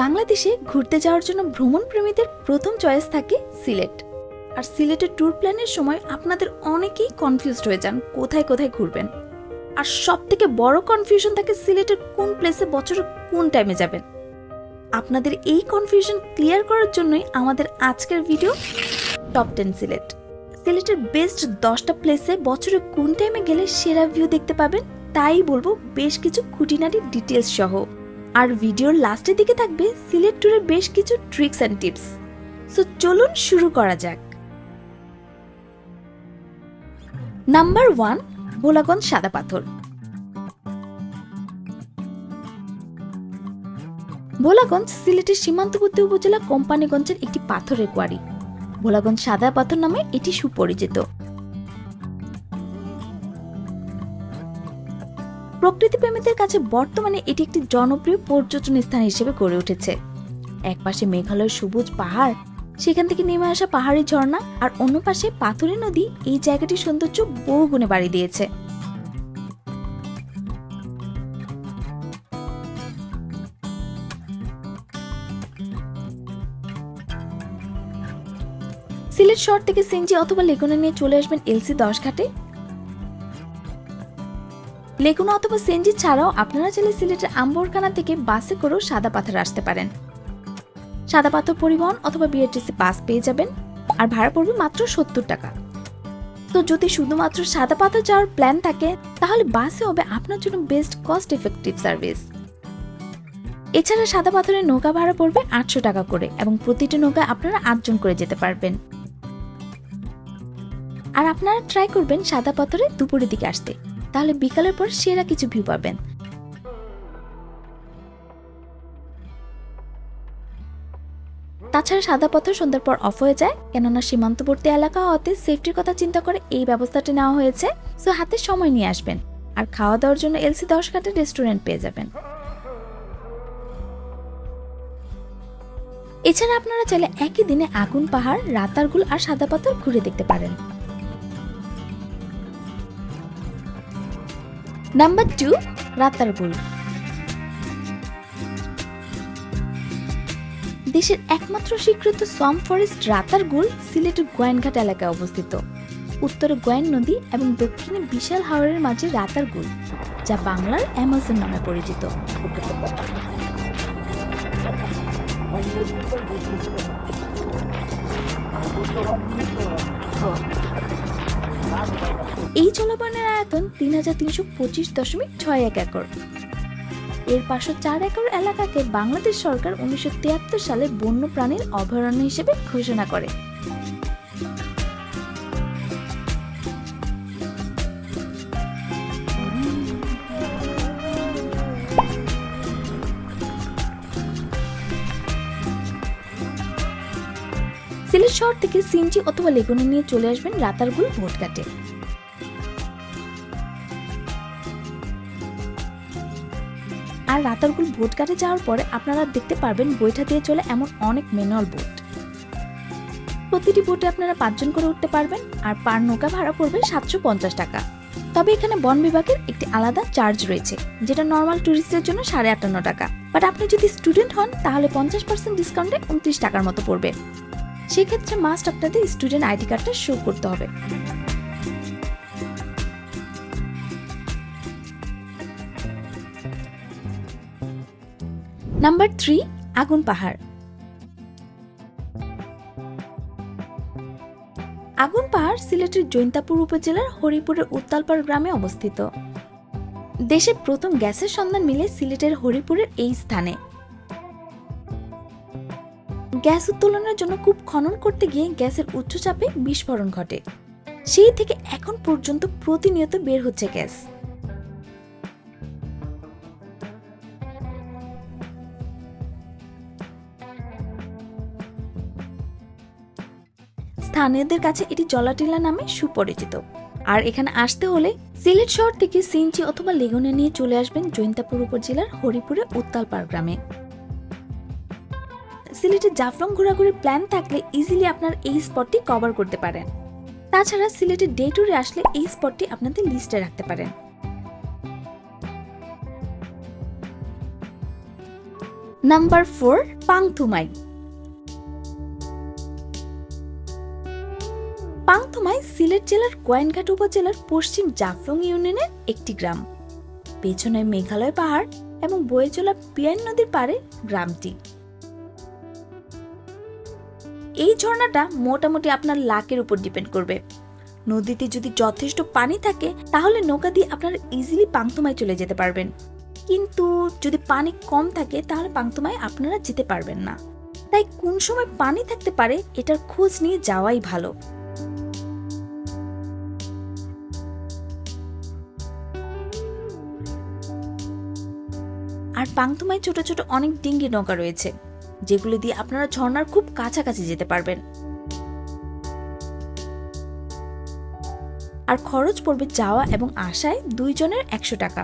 বাংলাদেশে ঘুরতে যাওয়ার জন্য ভ্রমণ প্রেমীদের প্রথম চয়েস থাকে সিলেট। আর সিলেটের ট্যুর প্ল্যানের সময় আপনাদের অনেকেই কনফিউজড হয়ে যান, কোথায় কোথায় ঘুরবেন? আর সব থেকে বড় কনফিউশন থাকে সিলেটের কোন প্লেসে বছরের কোন টাইমে যাবেন। আপনাদের এই কনফিউশন ক্লিয়ার করার জন্যই আমাদের আজকের ভিডিও টপ টেন সিলেট। সিলেটের বেস্ট দশটা প্লেসে বছরে কোন টাইমে গেলে সেরা ভিউ দেখতে পাবেন, তাই বলব বেশ কিছু খুঁটিনাটি ডিটেলস সহ। আর ভিডিওর লাস্টের দিকে থাকবে সিলেট ট্যুরের বেশ কিছু ট্রিক্স অ্যান্ড টিপস সো চলুন শুরু করা যাক। নাম্বার ওয়ান ভোলাগঞ্জ সাদা পাথর। ভোলাগঞ্জ সিলেটের সীমান্তবর্তী উপজেলা কোম্পানিগঞ্জের একটি পাথরের কোয়ারি। ভোলাগঞ্জ সাদা পাথর নামে এটি সুপরিচিত। প্রকৃতিপ্রেমীদের কাছে বর্তমানে এটি একটি জনপ্রিয় পর্যটন স্থান হিসেবে গড়ে উঠেছে। একপাশে মেঘালয়ের সবুজ পাহাড়, সেখান থেকে নেমে আসা পাহাড়ি ঝর্ণা আর অন্য পাশে পাথুরে নদী এই জায়গাটির সৌন্দর্য বহু গুণে বাড়ি দিয়েছে। সিলেট শহর থেকে সেঞ্জি অথবা লেগুনা নিয়ে চলে আসবেন এলসি দশ ঘাটে। লেগুনা অথবা সেনজি ছাড়াও আপনারা চাইলে সিলেটের আম্বরখানা থেকে বাসে করেও সাদা পাথর আসতে পারেন। সাদা পাথর পরিবহন অথবা বিআরটিসি বাস পেয়ে যাবেন, আর ভাড়া পড়বে মাত্র সত্তর টাকা। তো যদি শুধুমাত্র সাদা পাথর যাওয়ার প্ল্যান থাকে, তাহলে বাসে হবে আপনার জন্য বেস্ট কস্ট এফেক্টিভ সার্ভিস। এছাড়া সাদা পাথরের নৌকা ভাড়া পড়বে আটশো টাকা করে এবং প্রতিটি নৌকায় আপনারা আটজন করে যেতে পারবেন। আর আপনারা ট্রাই করবেন সাদা পাথরে দুপুরের দিকে আসতে। তাহলে বিকালের পর সেরা কিছু ভিউ পাবেন। তাছাড়া সাদা পাথর সন্ধ্যার পর অফ হয়ে যায়, কেননা সীমান্তবর্তী এলাকা হওয়াতে সেফটির কথা চিন্তা করে এই ব্যবস্থাটি নেওয়া হয়েছে। সো হাতে সময় নিয়ে আসবেন, আর খাওয়া দাওয়ার জন্য এলসি দশ ঘাটে রেস্টুরেন্ট পেয়ে যাবেন। এছাড়া আপনারা চাইলে একই দিনে আগুন, পাহাড় রাতারগুল আর সাদা পাথর ঘুরে দেখতে পারেন। নাম্বার টু রাতারগুল দেশের একমাত্র স্বীকৃত সম ফরেস্ট রাতারগুল সিলেটের গোয়াইনঘাট এলাকায় অবস্থিত। উত্তরে গোয়াইন নদী এবং দক্ষিণে বিশাল হাওরের মাঝে রাতারগুল যা বাংলার অ্যামাজন নামে পরিচিত। এই জলপানের আয়তন তিন হাজার তিনশো পঁচিশ দশমিক ছয় এক একর। এর পাঁচশো চার একর এলাকাকে বাংলাদেশ সরকার উনিশশো তিয়াত্তর সালে বন্য প্রাণীর অভয়ারণ্য হিসেবে ঘোষণা করে। সিলেট শহর থেকে সিনজি অথবা লেগুনে নিয়ে চলে আসবেন রাতারগুল ভোটঘাটে। আর রাতারগুল ভোটঘাটে যাওয়ার পরে আপনারা দেখতে পারবেন বৈঠা দিয়ে চলে এমন অনেক ম্যানুয়াল বোট। প্রতিটি বোটে আপনারা পাঁচজন করে উঠতে পারবেন আর পার নৌকা ভাড়া পড়বে সাতশো পঞ্চাশ টাকা। তবে এখানে বন বিভাগের একটি আলাদা চার্জ রয়েছে, যেটা নর্মাল ট্যুরিস্টদের জন্য সাড়ে আটান্ন টাকা। বাট আপনি যদি স্টুডেন্ট হন, তাহলে পঞ্চাশ পার্সেন্ট ডিসকাউন্টে উনত্রিশ টাকার মতো পড়বে। সেক্ষেত্রে মাস্ট আপনাদের স্টুডেন্ট আইডি কার্ডটা শো করতে হবে। নাম্বার থ্রি আগুন পাহাড় আগুন পাহাড় সিলেটের জৈন্তাপুর উপজেলার হরিপুরের উত্তালপাড় গ্রামে অবস্থিত। দেশের প্রথম গ্যাসের সন্ধান মিলে সিলেটের হরিপুরের এই স্থানে। গ্যাস উত্তোলনের জন্য কূপ খনন করতে গিয়ে গ্যাসের উচ্চচাপে বিস্ফোরণ ঘটে। সেই থেকে এখন পর্যন্ত প্রতিনিয়ত বের হচ্ছে গ্যাস। স্থানীয়দের কাছে এটি জলাটিলা নামে সুপরিচিত। আর এখানে আসতে হলে সিলেট শহর থেকে সিঞ্চি অথবা লেগুনে নিয়ে চলে আসবেন জৈন্তাপুর উপজেলার হরিপুরে উত্তালপাড় গ্রামে। সিলেটে জাফলং ঘোরাঘুরির প্ল্যান থাকলে ইজিলি আপনার এই স্পটটি কভার করতে পারেন। তাছাড়া সিলেটে ডে ট্যুরে আসলে এই স্পটটি আপনাদের লিস্টে রাখতে পারেন। Number four Pangthumai. সিলেট জেলার গোয়েনঘাট উপজেলার পশ্চিম জাফলং ইউনিয়নের একটি গ্রাম। পেছনে মেঘালয় পাহাড় এবং বয়ে চলা পিয়ান নদীর পাড়ে গ্রামটি। এই ঝর্ণাটা মোটামুটি আপনার লাকের উপর ডিপেন্ড করবে। নদীতে যদি যথেষ্ট পানি থাকে, তাহলে নৌকা দিয়ে আপনারা ইজিলি পাংতুমায় চলে যেতে পারবেন। কিন্তু যদি পানি কম থাকে, তাহলে পাংতুমায় আপনারা যেতে পারবেন না। তাই কোন সময় পানি থাকতে পারে, এটার খোঁজ নিয়ে যাওয়াই ভালো। আর পাংতুমায় ছোট ছোট অনেক ডিঙ্গি নৌকা রয়েছে, যেগুলো দিয়ে আপনারা ঝর্নার খুব কাছাকাছি যেতে পারবেন। আর খরচ পড়বে যাওয়া এবং আসায় দুইজনের একশো টাকা,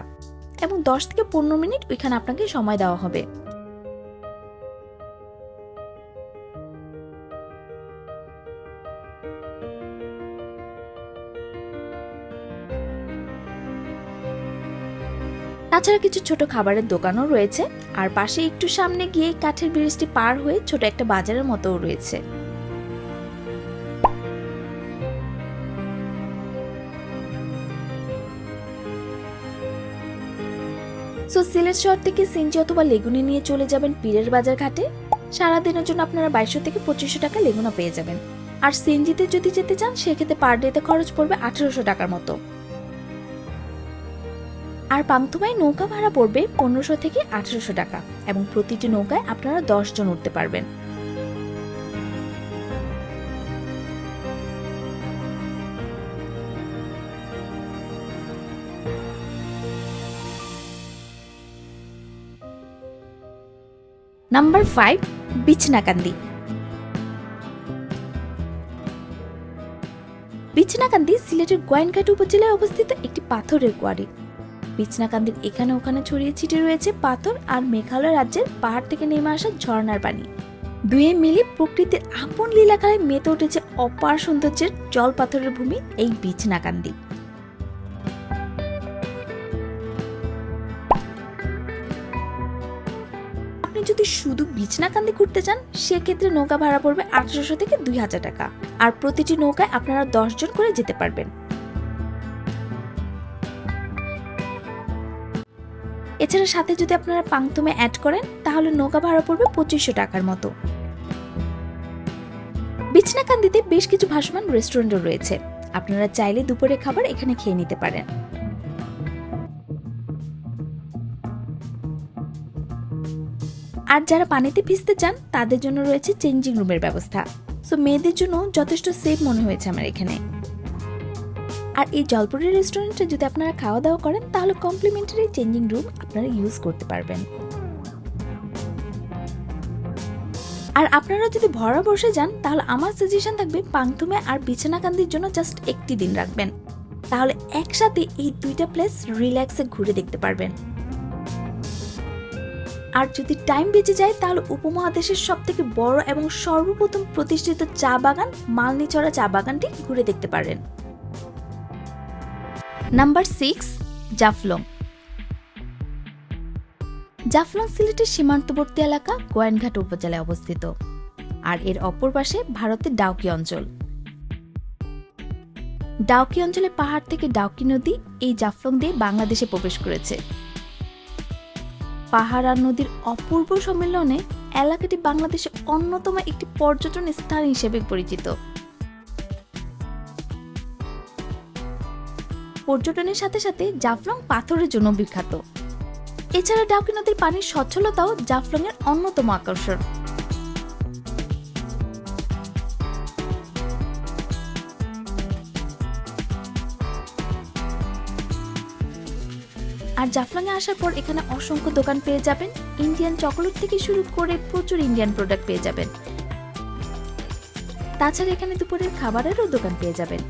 এবং দশ থেকে পনেরো মিনিট ওইখানে আপনাকে সময় দেওয়া হবে। তাছাড়া কিছু ছোট খাবারের দোকানও রয়েছে, আর পাশে একটু সামনে গিয়ে কাঠের ব্রিজটি পার হয়ে ছোট একটা বাজারের মতোও রয়েছে। সো সিলেট শহর থেকে সিনজি অথবা লেগুনি নিয়ে চলে যাবেন পীরের বাজার ঘাটে। সারাদিনের জন্য আপনারা বাইশশো থেকে পঁচিশশো টাকা লেগুনা পেয়ে যাবেন। আর সিনজিতে যদি যেতে চান, সেক্ষেত্রে পার ডেতে খরচ পড়বে আঠেরোশো টাকার মতো। আর পাংথুমায় নৌকা ভাড়া পড়বে পনেরোশো থেকে আঠেরোশো টাকা এবং প্রতিটি নৌকায় আপনারা দশ জন উঠতে পারবেন। নাম্বার ফাইভ বিছনাকান্দি বিছনাকান্দি সিলেটের গোয়েনঘাট উপজেলায় অবস্থিত একটি পাথরের কোয়ারি। বিছনাকান্দির এখানে ওখানে ছড়িয়ে ছিটিয়ে রয়েছে পাথর আর মেঘালয় রাজ্যের পাহাড় থেকে নেমে আসা ঝর্ণার পানি। দুয়ে মিলে প্রকৃতির আপন লীলাখায় মেতে উঠেছে অপার সৌন্দর্যের জল পাথরের ভূমি এই বিছনাকান্দি। আপনি যদি শুধু বিছনাকান্দি ঘুরতে চান, সেক্ষেত্রে নৌকা ভাড়া পড়বে আঠারোশো থেকে দুই হাজার টাকা। আর প্রতিটি নৌকায় আপনারা দশ জন করে যেতে পারবেন। এছাড়া সাথে যদি আপনারা পাংতুমে অ্যাড করেন, তাহলে নৌকা ভাড়া পড়বে পঁচিশশো টাকার মতো। বিছনাকান্দিতে বেশ কিছু ভাসমান রেস্টুরেন্টও রয়েছে। আপনারা চাইলে দুপুরে খাবার এখানে খেয়ে নিতে পারেন। আর যারা পানিতে ভিজতে চান, তাদের জন্য রয়েছে চেঞ্জিং রুমের ব্যবস্থা। সো মেয়েদের জন্য যথেষ্ট সেফ মনে হয়েছে আমার এখানে। আর এই জলপুরি রেস্টুরেন্টে যদি আপনারা খাওয়া দাওয়া করেন, তাহলে কমপ্লিমেন্টারি চেঞ্জিং রুম আপনারা ইউজ করতে পারবেন। আর আপনারা যদি ভরা বসে যান, তাহলে আমার সাজেশন থাকবে পাংথুমে আর বিছানাকান্দির জন্য জাস্ট একটি দিন রাখবেন। তাহলে একসাথে এই দুইটা প্লেস রিল্যাক্সে ঘুরে দেখতে পারবেন। আর যদি টাইম বেঁচে যায়, তাহলে উপমহাদেশের সব থেকে বড় এবং সর্বপ্রথম প্রতিষ্ঠিত চা বাগান মালনিচড়া চা বাগানটি ঘুরে দেখতে পারেন। নাম্বার সিক্স জাফলং জাফলং সিলেটের সীমান্তবর্তী এলাকা গোয়াইনঘাট উপজেলায় অবস্থিত। আর এর অপর পাশে ভারতের ডাউকি অঞ্চল। ডাউকি অঞ্চলে পাহাড় থেকে ডাউকি নদী এই জাফলং দিয়ে বাংলাদেশে প্রবেশ করেছে। পাহাড় আর নদীর অপূর্ব সম্মেলনে এলাকাটি বাংলাদেশের অন্যতম একটি পর্যটন স্থান হিসেবে পরিচিত। পর্যটনের সাথে সাথে জাফলং পাথরের জন্য বিখ্যাত। এছাড়া ডাউকি নদীর পানির স্বচ্ছলতাও জাফলং এর অন্যতম আকর্ষণ। আর জাফলংয়ে আসার পর এখানে অসংখ্য দোকান পেয়ে যাবেন। ইন্ডিয়ান চকোলেট থেকে শুরু করে প্রচুর ইন্ডিয়ান প্রোডাক্ট পেয়ে যাবেন। তাছাড়া এখানে দুপুরের খাবারেরও দোকান পেয়ে যাবেন।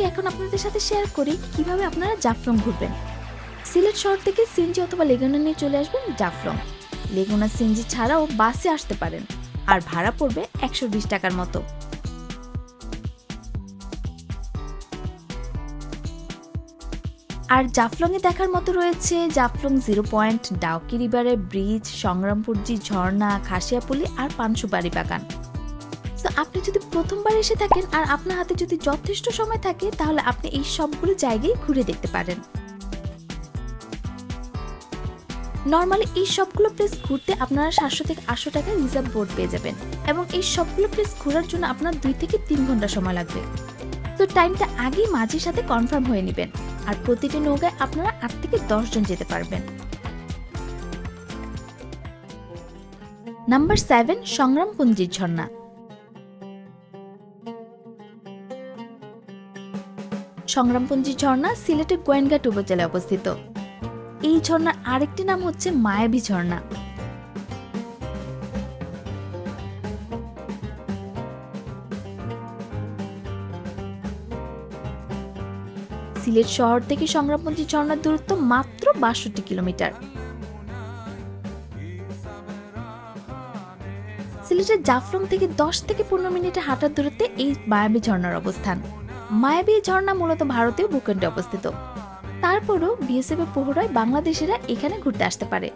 ওকে এখন আপনাদের সাথে শেয়ার করি কীভাবে আপনারা জাফলং ঘুরবেন। সিলেট শহর থেকে সিনজি অথবা লেগুনা নিয়ে চলে আসবেন জাফলং। লেগুনা সিনজি ছাড়াও বাসে আসতে পারেন, আর ভাড়া পড়বে একশো বিশ টাকার মতো। আর জাফলংয়ে দেখার মতো রয়েছে জাফলং জিরো পয়েন্ট, ডাউকি রিভারের ব্রিজ সংগ্রামপুরজি ঝর্ণা খাসিয়াপল্লি আর পানসুপারি বাগান। তো আপনি যদি প্রথমবার এসে থাকেন আর আপনার হাতে যদি যথেষ্ট সময় থাকে, তাহলে আপনি এই সবগুলো জায়গায় ঘুরে দেখতে পারেন। নর্মালি এই সবগুলো প্লেস ঘুরতে আপনারা সাতশো থেকে আটশো টাকা রিজার্ভ বোর্ড পেয়ে যাবেন এবং এই সবগুলো প্লেস ঘোরার জন্য আপনার দুই থেকে তিন ঘণ্টা সময় লাগবে। তো টাইমটা আগেই মাঝির সাথে কনফার্ম হয়ে নেবেন আর প্রতিটি নৌকায় আপনারা আট থেকে দশ জন যেতে পারবেন। নাম্বার সেভেন সংগ্রামপুঞ্জির ঝর্ণা। সংগ্রামপুঞ্জি ঝর্ণা সিলেটের গোয়েনঘাট উপজেলায় অবস্থিত। এই ঝর্ণার আরেকটি নাম হচ্ছে মায়াবী ঝর্ণা। সিলেট শহর থেকে সংগ্রামপুঞ্জি ঝর্ণার দূরত্ব মাত্র বাষট্টি কিলোমিটার। সিলেটের জাফলং থেকে দশ থেকে পনেরো মিনিটে হাঁটার দূরত্বে এই মায়াবী ঝর্ণার অবস্থান। মায়াবী ঝর্ণা মূলত ভারতীয় ভূখণ্ডে অবস্থিত। তারপরও বিএসএফ এর প্রহরায় বাংলাদেশিরা এখানে ঘুরতে আসতে পারে।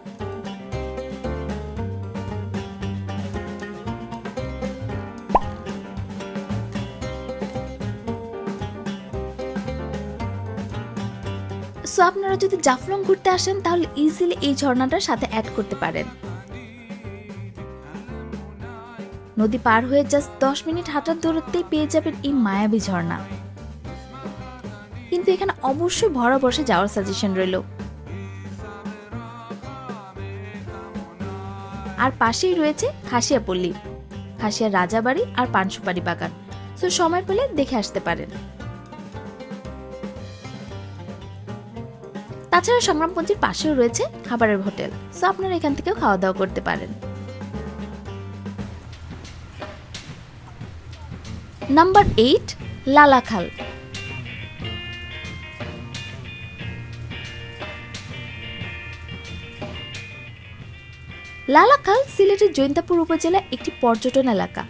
সো আপনারা যদি জাফলং ঘুরতে আসেন, তাহলে ইজিলি এই ঝর্ণাটার সাথে অ্যাড করতে পারেন। নদী পার হয়ে জাস্ট দশ মিনিট হাঁটার দূরত্বেই পেয়ে যাবেন এই মায়াবী ঝর্ণা। কিন্তু এখানে অবশ্যই ভরা বসে যাওয়ার সাজেশন রইল। আর পাশেই রয়েছে খাসিয়াপল্লী খাসিয়া রাজাবাড়ি আর পানসুপারি বাগান। সো সময় পেলে দেখে আসতে পারেন। তাছাড়া সংগ্রামপঞ্জির পাশেও রয়েছে খাবারের হোটেল। সো আপনারা এখান থেকেও খাওয়া দাওয়া করতে পারেন। Number eight Lalakhal. লালাখাল সিলেটের জৈন্তাপুর উপজেলা একটি পর্যটন এলাকা।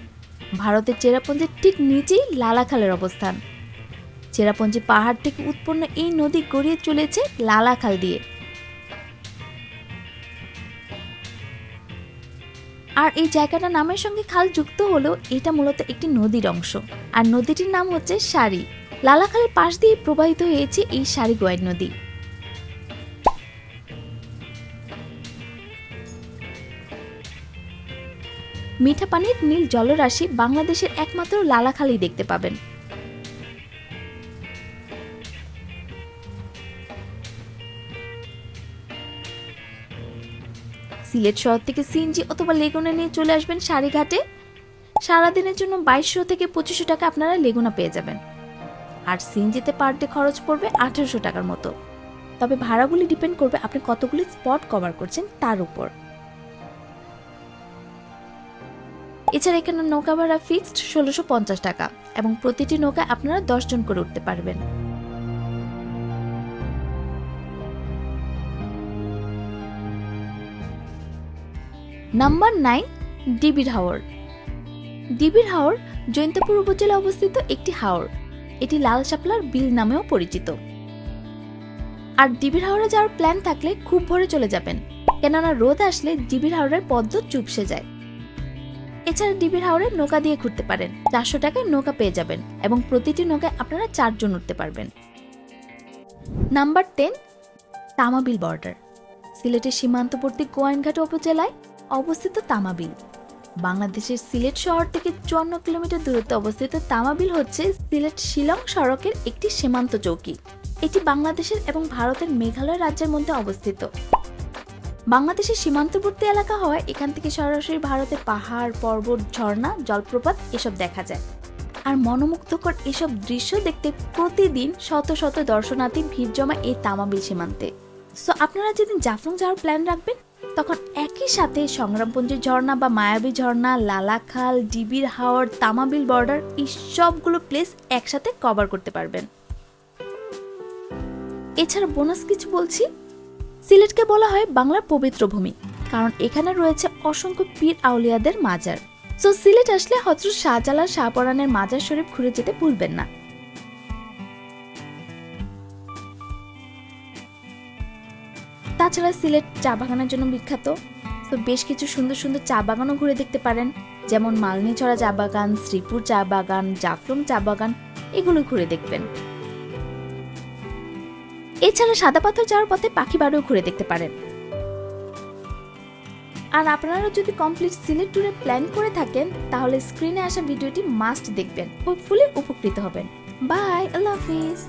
ভারতের চেরাপুঞ্জির ঠিক নিচেই লালাখালের অবস্থান। চেরাপুঞ্জি পাহাড় থেকে উৎপন্ন এই নদী গড়িয়ে চলেছে লালাখাল দিয়ে। আর এই জায়গাটা নামের সঙ্গে খাল যুক্ত হলেও এটা মূলত একটি নদীর অংশ। আর নদীটির নাম হচ্ছে সারি। লালাখালের পাশ দিয়ে প্রবাহিত হয়েছে এই সারি গোয়াই নদী। মিঠা পানির নীল জলরাশি বাংলাদেশের একমাত্র লালাখালি দেখতে পাবেন। সিলেট শহর থেকে সিএনজি অথবা লেগুনা নিয়ে চলে আসবেন সারিঘাটে। সারাদিনের জন্য বাইশশো থেকে পঁচিশশো টাকা আপনারা লেগুনা পেয়ে যাবেন। আর সিএনজিতে পার ডে খরচ পড়বে আঠেরোশো টাকার মতো। তবে ভাড়াগুলি ডিপেন্ড করবে আপনি কতগুলি স্পট কভার করছেন তার উপর। এছাড়া এখানে নৌকা ভাড়া ফিক্সড ষোলোশো পঞ্চাশ টাকা এবং প্রতিটি নৌকায় আপনারা দশ জন করে উঠতে পারবেন। নাম্বার নাইন, ডিবির হাওর। ডিবির হাওর জৈন্তপুর উপজেলা অবস্থিত একটি হাওর। এটি লাল শাপলার বিল নামেও পরিচিত। আর ডিবির হাওরে যাওয়ার প্ল্যান থাকলে খুব ভোরে চলে যাবেন। কেননা রোদ আসলে ডিবির হাওরের পদ্ম চুপসে যায়। এছাড়া ডিবির হাওরে নৌকা দিয়ে ঘুরতে পারেন। চারশো টাকায় নৌকা পেয়ে যাবেন এবং প্রতিটি নৌকায় আপনারা চারজন উঠতে পারবেন। Number ten, Tamabil border. সিলেটের সীমান্তবর্তী গোয়াইনঘাট উপজেলায় অবস্থিত তামাবিল। বাংলাদেশের সিলেট শহর থেকে চুয়ান্ন কিলোমিটার দূরত্বে অবস্থিত তামাবিল হচ্ছে সিলেট শিলং সড়কের একটি সীমান্ত চৌকি। এটি বাংলাদেশের এবং ভারতের মেঘালয় রাজ্যের মধ্যে অবস্থিত। বাংলাদেশের সীমান্তবর্তী এলাকা হওয়ায় এখান থেকে সরাসরি ভারতের পাহাড়, পর্বত, ঝর্ণা, জলপ্রপাত এসব দেখা যায়। আর মনোমুগ্ধকর এসব দৃশ্য দেখতে প্রতিদিন শত শত দর্শনার্থী ভিড় জমা এই তামাবিল সীমান্তে। সো আপনারা যেদিন জাফলং যাওয়ার প্ল্যান রাখবেন, তখন একই সাথে সংগ্রামপুঞ্জের ঝর্ণা বা মায়াবী ঝর্ণা, লালাখাল, ডিবির হাওর তামাবিল বর্ডার এই সবগুলো প্লেস একসাথে কভার করতে পারবেন। এছাড়া বোনাস কিছু বলছি। সিলেটকে বলা হয় বাংলার পবিত্র ভূমি, কারণ এখানে রয়েছে অসংখ্য পীর আউলিয়াদের মাজার। সো সিলেট আসলে হজরত শাহজালাল শাহপরানের মাজার শরীফ ঘুরে যেতে ভুলবেন না। তাছাড়া সিলেট চা বাগানের জন্য বিখ্যাত। তো বেশ কিছু সুন্দর সুন্দর চা বাগানও ঘুরে দেখতে পারেন, যেমন মালনীছড়া চা বাগান, শ্রীপুর চা বাগান, জাফলং চা বাগান, এগুলো ঘুরে দেখবেন। এছাড়া সাদা পাথর যাওয়ার পথে পাখি বাড়িও ঘুরে দেখতে পারেন। আর আপনারা যদি কমপ্লিট সিলেট ট্যুরে প্ল্যান করে থাকেন, তাহলে স্ক্রিনে আসা ভিডিওটি মাস্ট দেখবেন ফুলে উপকৃত হবেন। বাই, আল্লাহ হাফিজ।